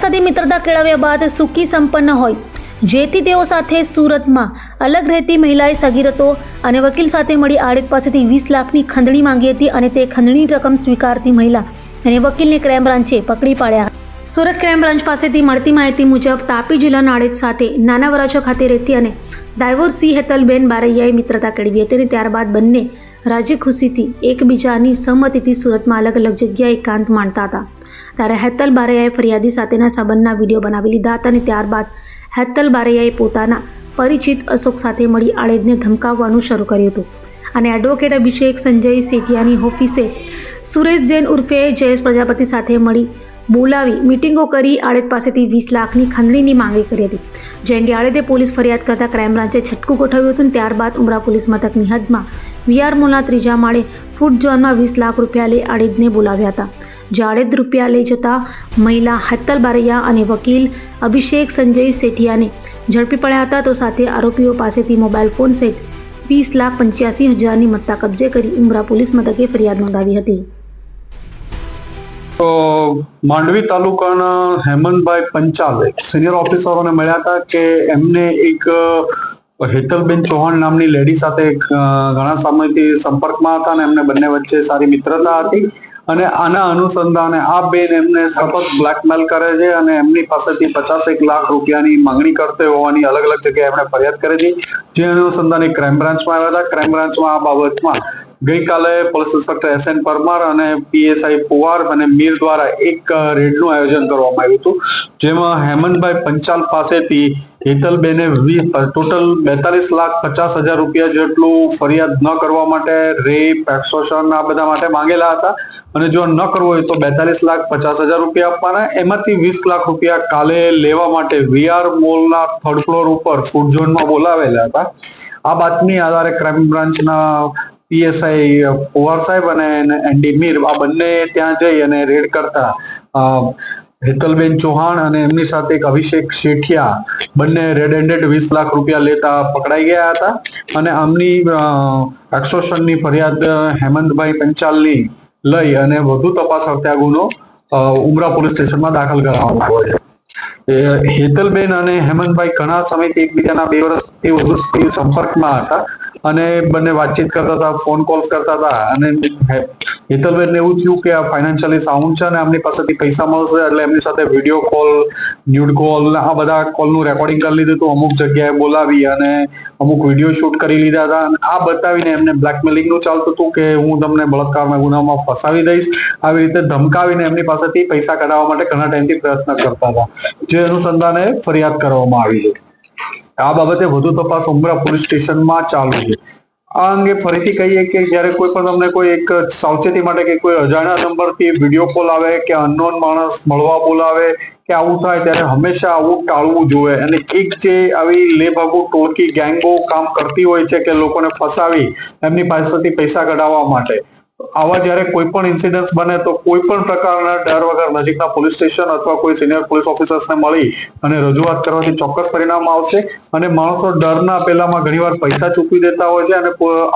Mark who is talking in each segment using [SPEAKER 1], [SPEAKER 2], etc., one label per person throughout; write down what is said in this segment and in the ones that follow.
[SPEAKER 1] સાથે મિત્રતા કેળવ્યા બાદ સુખી સંપન્ન હોય. જેથી તેઓ સાથે સુરતમાં અલગ રહેતી મહિલાએ સગીરતો અને વકીલ સાથે મળી આડેદ પાસેથી વીસ લાખની ખંડણી માંગી હતી અને તે ખંડણી રકમ સ્વીકારતી મહિલા અને વકીલને ક્રાઇમ બ્રાન્ચે પકડી પાડ્યા. સુરત ક્રાઇમ બ્રાન્ચ પાસેથી મળતી માહિતી મુજબ તાપી જિલ્લાના આડેદ સાથે નાના વરાછો ખાતે રહેતી અને ડાયવોર સી હેતલબેન બારૈયાએ મિત્રતા કેળવી હતી અને ત્યારબાદ બંને રાજી ખુશીથી એકબીજાની સહમતિથી સુરતમાં અલગ અલગ જગ્યાએ એકાંત માણતા હતા. ત્યારે હેતલ બારૈયાએ ફરિયાદી સાથેના સંબંધના વીડિયો બનાવી લીધા હતા અને ત્યારબાદ હેતલ બારૈયાએ પોતાના પરિચિત અશોક સાથે મળી આળેદને ધમકાવવાનું શરૂ કર્યું હતું. અને એડવોકેટ અભિષેક સંજય સેટિયાની ઓફિસે સુરેશ જૈન ઉર્ફે જયેશ પ્રજાપતિ સાથે મળી બોલાવી મિટિંગો કરી આળેદ પાસેથી વીસ લાખની ખંડણીની માંગણી કરી હતી. જે અંગે આળેદે પોલીસ ફરિયાદ કરતાં ક્રાઇમ બ્રાન્ચે છટકું ગોઠવ્યું હતું ત્યારબાદ ઉમરા પોલીસ મથકની હદમાં વીઆર મોલના ત્રીજા માળે ફૂડ ઝોનમાં વીસ લાખ રૂપિયા લઈ આળેદને બોલાવ્યા હતા. જે આળેદ રૂપિયા લઈ જતા મહિલા હેતલ બારૈયા અને વકીલ અભિષેક સંજય સેઠિયાને ઝડપી પડ્યા હતા. તો સાથે આરોપીઓ પાસેથી મોબાઈલ ફોન સહિત વીસ લાખ પંચ્યાસી હજારની મત્તા કબજે કરી ઉમરા પોલીસ મથકે ફરિયાદ નોંધાવી હતી.
[SPEAKER 2] તો માંડવી તાલુકાના હેમંતભાઈ પંચાલ સિનિયર ઓફિસરોને મળ્યા હતા કે એમને એક હેતલબેન ચૌહાણ નામની લેડી સાથે ઘણા સમયથી સંપર્કમાં હતા અને એમને બંને વચ્ચે સારી મિત્રતા હતી. અને આના અનુસંધાને આ બેન એમને સતત બ્લેકમેલ કરે છે અને એમની પાસેથી પચાસેક લાખ રૂપિયાની માંગણી કરતો હોવાની અલગ અલગ જગ્યાએ એમણે ફરિયાદ કરી હતી. જે અનુસંધાને ક્રાઇમ બ્રાન્ચમાં આવ્યા હતા. ક્રાઇમ બ્રાન્ચમાં આ બાબતમાં ગઈકાલે police inspector S N Parmar અને પીએસઆઈ પુવાર અને મીર દ્વારા એક રેડનું આયોજન કરવામાં આવ્યું હતું. જેમાં હેમંતભાઈ પંચાલ પાસેથી હેતલબેને ટોટલ બેતાલીસ લાખ પચાસ હજાર રૂપિયા જેટલું ફરિયાદ ન કરવા માટે રેપ, એક્સોશન આ બધા માટે માંગેલા હતા. અને જો ન કરવો હોય તો બેતાલીસ લાખ પચાસ હજાર રૂપિયા આપવાના. એમાંથી વીસ લાખ રૂપિયા કાલે લેવા માટે વીઆર મોલના થર્ડ ફ્લોર ઉપર ફૂડ ઝોનમાં બોલાવેલા હતા. આ બાતમી આધારે ક્રાઇમ બ્રાન્ચના પીએસઆઈ પુવાર સાહેબ અને એનડી મીર આ બંને ત્યાં જઈ અને રેડ કરતા. હેતલબેન ચૌહાણ અને એમની સાથે એક અભિષેક શેઠિયા બંને રેડ હેન્ડેડ વીસ લાખ રૂપિયા લેતા પકડાઈ ગયા હતા. અને આમની એક્સોશનની ફરિયાદ હેમંતભાઈ પંચાલની લઈ અને વધુ તપાસ અર્થે આ ગુનો ઉમરા પોલીસ સ્ટેશનમાં દાખલ કરવામાં આવ્યો છે. હેતલબેન અને હેમંતભાઈ ઘણા સમયથી એકબીજાના બે વર્ષથી વધુ સંપર્કમાં હતા અને બંને વાતચીત કરતા હતા, ફોન કોલ્સ કરતા હતા અને હેતલબેન એવું થયું કે આ ફાઇનાન્શિયલી સાઉન્ડ છે અને એમની પાસેથી પૈસા મળશે, એટલે એમની સાથે વીડિયો કોલ ન્યૂડ કોલ આ બધા કોલનું રેકોર્ડિંગ કરી લીધું હતું. અમુક જગ્યાએ બોલાવી અને અમુક વીડિયો શૂટ કરી લીધા હતા. અને આ બતાવીને એમને બ્લેકમેલિંગનું ચાલતું હતું કે હું તમને બળાત્કારના ગુનામાં ફસાવી દઈશ. આવી રીતે ધમકાવીને એમની પાસેથી પૈસા કઢાવવા માટે ઘણા ટાઈમથી પ્રયત્ન કરતા હતા. જે અનુસંધાને ફરિયાદ કરવામાં આવી છે. આ બાબતે વધુ તપાસ ઉમરા પોલીસ સ્ટેશનમાં ચાલુ છે. આ અંગે ફરીથી કહીએ કે જ્યારે કોઈ પણ તમને કોઈ એક સાવચેતી માટે કે કોઈ અજાણ્યા નંબરથી વીડિયો કોલ આવે કે અનનોન માણસ મળવા બોલાવે કે આવું થાય ત્યારે હંમેશા આવું ટાળવું જોઈએ. અને એક જે આવી લેભાગુ, ટોળકી, ગેંગો કામ કરતી હોય છે કે લોકોને ફસાવી એમની પાસેથી પૈસા કઢાવવા માટે. આવા જ્યારે કોઈ પણ ઇન્સિડન્સ બને તો કોઈ પણ પ્રકારના ડર વગર નજીકના પોલીસ સ્ટેશન અથવા કોઈ સિનિયર પોલીસ ઓફિસર્સને મળી અને રજૂઆત કરવાથી ચોક્કસ પરિણામ આવશે. અને માણસો ડરના પેલામાં ઘણીવાર પૈસા ચૂકવી દેતા હોય છે અને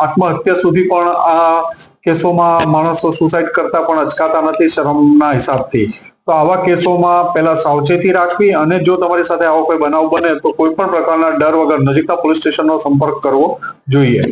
[SPEAKER 2] આત્મહત્યા સુધી પણ આ કેસોમાં માણસો સુસાઇડ કરતા પણ અચકાતા નથી શરમના હિસાબથી. તો આવા કેસોમાં પહેલા સાવચેતી રાખવી અને જો તમારી સાથે આવો કોઈ બનાવ બને તો કોઈ પણ પ્રકારના ડર વગર નજીકના પોલીસ સ્ટેશનનો સંપર્ક કરવો જોઈએ.